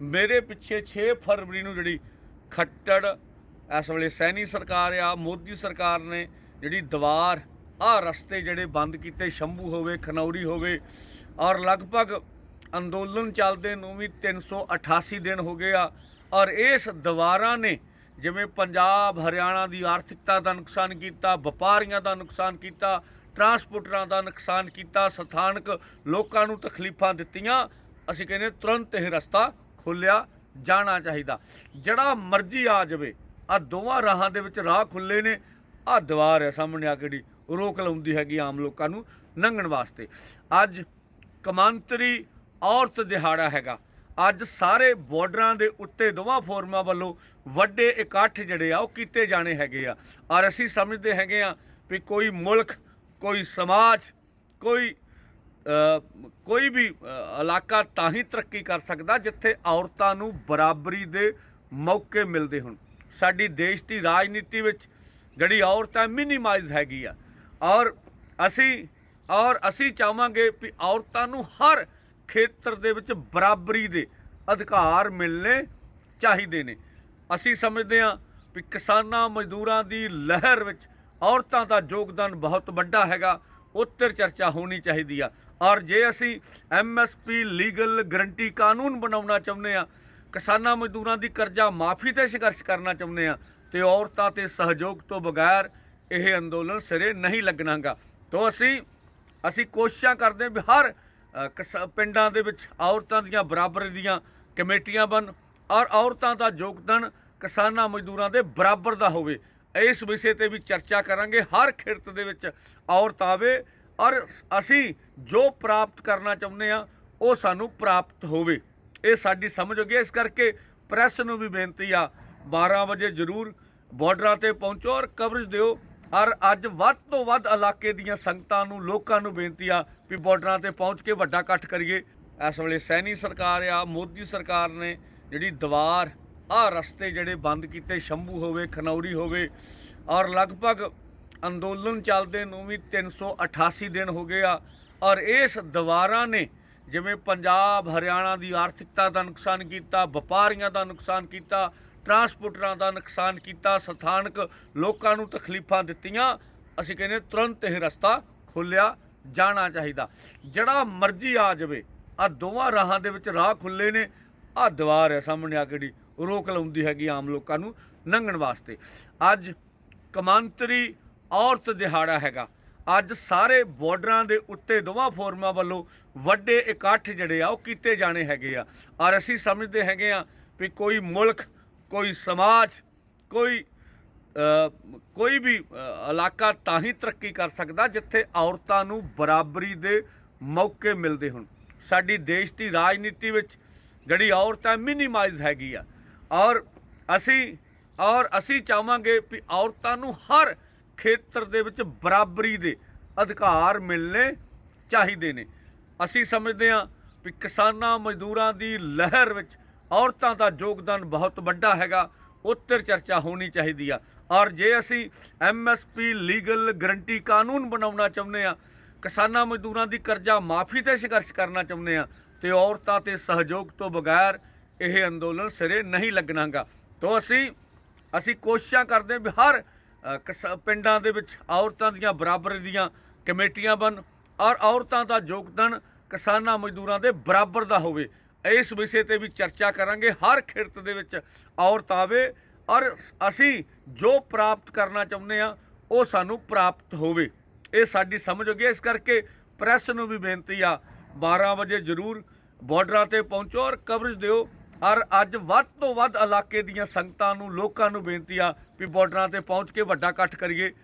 ਮੇਰੇ ਪਿੱਛੇ 6 ਫਰਵਰੀ ਨੂੰ ਜਿਹੜੀ ਖੱਟੜ, ਇਸ ਵੇਲੇ ਸੈਣੀ ਸਰਕਾਰ ਆ, ਮੋਦੀ ਸਰਕਾਰ ਨੇ ਜਿਹੜੀ ਦੀਵਾਰ ਆ ਰਸਤੇ ਜਿਹੜੇ ਬੰਦ ਕੀਤੇ, ਸ਼ੰਭੂ ਹੋਵੇ, ਖਨੌਰੀ ਹੋਵੇ, ਔਰ ਲਗਭਗ ਅੰਦੋਲਨ ਚੱਲਦੇ ਨੂੰ ਵੀ 388 ਦਿਨ ਹੋ ਗਏ ਆ, ਔਰ ਇਸ ਦੀਵਾਰਾਂ ਨੇ ਜਿਵੇਂ ਪੰਜਾਬ, ਹਰਿਆਣਾ ਦੀ ਆਰਥਿਕਤਾ ਦਾ ਨੁਕਸਾਨ ਕੀਤਾ, ਵਪਾਰੀਆਂ ਦਾ ਨੁਕਸਾਨ ਕੀਤਾ, ਟਰਾਂਸਪੋਰਟਰਾਂ ਦਾ ਨੁਕਸਾਨ ਕੀਤਾ, ਸਥਾਨਕ ਲੋਕਾਂ ਨੂੰ ਤਕਲੀਫਾਂ ਦਿੱਤੀਆਂ, ਅਸੀਂ ਕਹਿੰਦੇ ਤੁਰੰਤ ਇਹ ਰਸਤਾ ਖੋਲਿਆ ਜਾਣਾ ਚਾਹੀਦਾ। ਜਿਹੜਾ ਮਰਜ਼ੀ ਆ ਜਾਵੇ ਆ ਦੋਵਾਂ ਰਾਹਾਂ ਦੇ ਵਿੱਚ ਰਾਹ ਖੁੱਲੇ ਨੇ। ਆ ਦੀਵਾਰ ਹੈ ਸਾਹਮਣੇ ਆ ਕਿਹੜੀ? ਰੋਕ ਲਾਉਂਦੀ ਹੈਗੀ ਆਮ ਲੋਕਾਂ ਨੂੰ ਲੰਘਣ ਵਾਸਤੇ। ਅੱਜ ਕਮਾਂਤਰੀ ਔਰਤ ਦਿਹਾੜਾ ਹੈਗਾ। ਅੱਜ ਸਾਰੇ ਬਾਰਡਰਾਂ ਦੇ ਉੱਤੇ ਦੋਵਾਂ ਫੋਰਮਾਂ ਵੱਲੋਂ ਵੱਡੇ ਇਕੱਠ ਜਿਹੜੇ ਆ, ਉਹ ਕੀਤੇ ਜਾਣੇ ਹੈਗੇ ਆ। ਔਰ ਅਸੀਂ ਸਮਝਦੇ ਹੈਗੇ ਆ ਵੀ ਕੋਈ ਮੁਲਕ, ਕੋਈ ਸਮਾਜ, ਕੋਈ ਕੋਈ ਵੀ ਇਲਾਕਾ ਤਾਂ ਹੀ ਤਰੱਕੀ ਕਰ ਸਕਦਾ ਜਿੱਥੇ ਔਰਤਾਂ ਨੂੰ ਬਰਾਬਰੀ ਦੇ ਮੌਕੇ ਮਿਲਦੇ ਹੋਣ। ਸਾਡੀ ਦੇਸ਼ ਦੀ ਰਾਜਨੀਤੀ ਵਿੱਚ ਜਿਹੜੀ ਔਰਤ ਹੈ ਮਿਨੀਮਾਈਜ਼ ਹੈਗੀ ਆ। ਔਰ ਅਸੀਂ ਔਰ ਅਸੀਂ ਚਾਹਾਂਗੇ ਵੀ ਔਰਤਾਂ ਨੂੰ ਹਰ ਖੇਤਰ ਦੇ ਵਿੱਚ ਬਰਾਬਰੀ ਦੇ ਅਧਿਕਾਰ ਮਿਲਣੇ ਚਾਹੀਦੇ ਨੇ। ਅਸੀਂ ਸਮਝਦੇ ਹਾਂ ਵੀ ਕਿਸਾਨਾਂ ਮਜ਼ਦੂਰਾਂ ਦੀ ਲਹਿਰ ਵਿੱਚ ਔਰਤਾਂ ਦਾ ਯੋਗਦਾਨ ਬਹੁਤ ਵੱਡਾ ਹੈਗਾ। ਉੱਤਰ ਚਰਚਾ ਹੋਣੀ ਚਾਹੀਦੀ ਆ। ਔਰ ਜੇ ਅਸੀਂ ਐਮਐਸਪੀ ਲੀਗਲ ਗਰੰਟੀ ਕਾਨੂੰਨ ਬਣਾਉਣਾ ਚਾਹੁੰਦੇ ਆ ਕਿਸਾਨਾਂ ਮਜ਼ਦੂਰਾਂ ਦੀ ਕਰਜ਼ਾ ਮਾਫੀ ਤੇ ਸੰਘਰਸ਼ ਕਰਨਾ ਚਾਹੁੰਦੇ ਆ ਤੇ ਔਰਤਾਂ ਤੇ ਸਹਿਯੋਗ ਤੋਂ ਬਗੈਰ ਇਹ ਅੰਦੋਲਨ ਸਿਰੇ ਨਹੀਂ ਲੱਗਣਾਗਾ। ਤੋਂ ਅਸੀਂ ਅਸੀਂ ਕੋਸ਼ਿਸ਼ਾਂ ਕਰਦੇ ਵੀ ਹਰ ਅ, ਪਿੰਡਾਂ ਦੇ ਵਿੱਚ ਔਰਤਾਂ ਦੀਆਂ ਬਰਾਬਰੀ ਦੀਆਂ ਕਮੇਟੀਆਂ ਬਣ ਔਰ ਔਰਤਾਂ ਦਾ ਯੋਗਦਾਨ ਕਿਸਾਨਾਂ ਮਜ਼ਦੂਰਾਂ ਦੇ ਬਰਾਬਰ ਦਾ ਹੋਵੇ। ਇਸ ਵਿਸ਼ੇ ਤੇ ਵੀ ਚਰਚਾ ਕਰਾਂਗੇ। ਹਰ ਖਿਰਤ ਦੇ ਵਿੱਚ ਔਰਤ ਆਵੇ ਔਰ ਅਸੀਂ ਜੋ ਪ੍ਰਾਪਤ ਕਰਨਾ ਚਾਹੁੰਦੇ ਆ ਉਹ ਸਾਨੂੰ ਪ੍ਰਾਪਤ ਹੋਵੇ। ਇਹ ਸਾਡੀ ਸਮਝ ਹੋ ਗਈ ਇਸ ਕਰਕੇ ਪ੍ਰੈਸ ਨੂੰ ਵੀ ਬੇਨਤੀ ਆ 12 ਵਜੇ ਜ਼ਰੂਰ ਬਾਰਡਰਾਂ ਤੇ ਪਹੁੰਚੋ ਔਰ ਕਵਰੇਜ ਦਿਓ। ਔਰ ਅੱਜ ਵੱਧ ਤੋਂ ਵੱਧ ਇਲਾਕੇ ਦੀਆਂ ਸੰਗਤਾਂ ਨੂੰ, ਲੋਕਾਂ ਨੂੰ ਬੇਨਤੀ ਆ ਵੀ ਬਾਰਡਰਾਂ ਤੇ ਪਹੁੰਚ ਕੇ ਵੱਡਾ ਇਕੱਠ ਕਰੀਏ। ਇਸ ਵੇਲੇ ਸੈਣੀ ਸਰਕਾਰ ਆ, ਮੋਦੀ ਸਰਕਾਰ ਨੇ ਜਿਹੜੀ ਦੀਵਾਰ ਆ ਰਸਤੇ ਜਿਹੜੇ ਬੰਦ ਕੀਤੇ, ਸ਼ੰਭੂ ਹੋਵੇ, ਖਨੌਰੀ ਹੋਵੇ, ਔਰ ਲਗਭਗ ਅੰਦੋਲਨ ਚੱਲਦੇ ਨੂੰ ਵੀ 388 ਦਿਨ ਹੋ ਗਏ ਆ, ਔਰ ਇਸ ਦੀਵਾਰਾਂ ਨੇ ਜਿਵੇਂ ਪੰਜਾਬ, ਹਰਿਆਣਾ ਦੀ ਆਰਥਿਕਤਾ ਦਾ ਨੁਕਸਾਨ ਕੀਤਾ, ਵਪਾਰੀਆਂ ਦਾ ਨੁਕਸਾਨ ਕੀਤਾ, ਟਰਾਂਸਪੋਰਟਰਾਂ ਦਾ ਨੁਕਸਾਨ ਕੀਤਾ, ਸਥਾਨਕ ਲੋਕਾਂ ਨੂੰ ਤਕਲੀਫਾਂ ਦਿੱਤੀਆਂ, ਅਸੀਂ ਕਹਿੰਦੇ ਤੁਰੰਤ ਇਹ ਰਸਤਾ ਖੋਲਿਆ ਜਾਣਾ ਚਾਹੀਦਾ। ਜਿਹੜਾ ਮਰਜ਼ੀ ਆ ਜਾਵੇ ਆ ਦੋਵਾਂ ਰਾਹਾਂ ਦੇ ਵਿੱਚ ਰਾਹ ਖੁੱਲੇ ਨੇ ਆ ਦੀਵਾਰ ਹੈ ਸਾਹਮਣੇ ਆ ਕਿਹੜੀ, ਰੋਕ ਲਾਉਂਦੀ ਹੈਗੀ ਆਮ ਲੋਕਾਂ ਨੂੰ ਲੰਘਣ ਵਾਸਤੇ। ਅੱਜ ਕਮਾਂਤਰੀ ਔਰਤ ਦਿਹਾੜਾ ਹੈਗਾ। ਅੱਜ ਸਾਰੇ ਬਾਰਡਰਾਂ ਦੇ ਉੱਤੇ ਦੋਵਾਂ ਫੋਰਮਾਂ ਵੱਲੋਂ ਵੱਡੇ ਇਕੱਠ ਜਿਹੜੇ ਆ, ਉਹ ਕੀਤੇ ਜਾਣੇ ਹੈਗੇ ਆ। ਔਰ ਅਸੀਂ ਸਮਝਦੇ ਹੈਗੇ ਆ ਵੀ ਕੋਈ ਮੁਲਕ, ਕੋਈ ਸਮਾਜ, ਕੋਈ ਕੋਈ ਵੀ ਇਲਾਕਾ ਤਾਂ ਹੀ ਤਰੱਕੀ ਕਰ ਸਕਦਾ ਜਿੱਥੇ ਔਰਤਾਂ ਨੂੰ ਬਰਾਬਰੀ ਦੇ ਮੌਕੇ ਮਿਲਦੇ ਹੋਣ। ਸਾਡੀ ਦੇਸ਼ ਦੀ ਰਾਜਨੀਤੀ ਵਿੱਚ ਜਿਹੜੀ ਔਰਤ ਹੈ ਮਿਨੀਮਾਈਜ਼ ਹੈਗੀ ਆ। ਔਰ ਅਸੀਂ ਔਰ ਅਸੀਂ ਚਾਹਾਂਗੇ ਵੀ ਔਰਤਾਂ ਨੂੰ ਹਰ ਖੇਤਰ ਦੇ ਵਿੱਚ ਬਰਾਬਰੀ ਦੇ ਅਧਿਕਾਰ ਮਿਲਣੇ ਚਾਹੀਦੇ ਨੇ। ਅਸੀਂ ਸਮਝਦੇ ਹਾਂ ਵੀ ਕਿਸਾਨਾਂ ਮਜ਼ਦੂਰਾਂ ਦੀ ਲਹਿਰ ਵਿੱਚ ਔਰਤਾਂ ਦਾ ਯੋਗਦਾਨ ਬਹੁਤ ਵੱਡਾ ਹੈਗਾ ਉੱਤਰ ਚਰਚਾ ਹੋਣੀ ਚਾਹੀਦੀ ਆ। ਔਰ ਜੇ ਅਸੀਂ ਐਮਐਸਪੀ ਲੀਗਲ ਗਰੰਟੀ ਕਾਨੂੰਨ ਬਣਾਉਣਾ ਚਾਹੁੰਦੇ ਆ ਕਿਸਾਨਾਂ ਮਜ਼ਦੂਰਾਂ ਦੀ ਕਰਜ਼ਾ ਮਾਫੀ ਤੇ ਸੰਘਰਸ਼ ਕਰਨਾ ਚਾਹੁੰਦੇ ਆ ਤੇ ਔਰਤਾਂ ਤੇ ਸਹਿਯੋਗ ਤੋਂ ਬਗੈਰ ਇਹ ਅੰਦੋਲਨ ਸਿਰੇ ਨਹੀਂ ਲੱਗਣਾਗਾ। ਤੋਂ ਅਸੀਂ ਅਸੀਂ ਕੋਸ਼ਿਸ਼ਾਂ ਕਰਦੇ ਹਾਂ ਵੀ ਹਰ ਪਿੰਡਾਂ ਦੇ ਵਿੱਚ ਔਰਤਾਂ ਦੀਆਂ ਬਰਾਬਰ ਦੀਆਂ ਕਮੇਟੀਆਂ ਬਣ, ਔਰ ਔਰਤਾਂ ਦਾ ਯੋਗਦਾਨ ਕਿਸਾਨਾਂ ਮਜ਼ਦੂਰਾਂ ਦੇ ਬਰਾਬਰ ਦਾ ਹੋਵੇ। ਇਸ ਵਿਸ਼ੇ ਤੇ ਵੀ ਚਰਚਾ ਕਰਾਂਗੇ। ਹਰ ਖਿਰਤ ਦੇ ਵਿੱਚ ਔਰਤ ਆਵੇ, ਔਰ ਅਸੀਂ ਜੋ ਪ੍ਰਾਪਤ ਕਰਨਾ ਚਾਹੁੰਦੇ ਆ ਉਹ ਸਾਨੂੰ ਪ੍ਰਾਪਤ ਹੋਵੇ। ਇਹ ਸਾਡੀ ਸਮਝ ਹੋ ਗਈ ਇਸ ਕਰਕੇ ਪ੍ਰੈਸ ਨੂੰ ਵੀ ਬੇਨਤੀ ਆ 12 ਵਜੇ ਜ਼ਰੂਰ ਬਾਰਡਰਾਂ ਤੇ ਪਹੁੰਚੋ ਔਰ ਕਵਰੇਜ ਦਿਓ। ਔਰ ਅੱਜ ਵੱਧ ਤੋਂ ਵੱਧ ਇਲਾਕੇ ਦੀਆਂ ਸੰਗਤਾਂ ਨੂੰ, ਲੋਕਾਂ ਨੂੰ ਬੇਨਤੀ ਆ ਵੀ ਬਾਰਡਰਾਂ ਤੇ ਪਹੁੰਚ ਕੇ ਵੱਡਾ ਇਕੱਠ ਕਰੀਏ।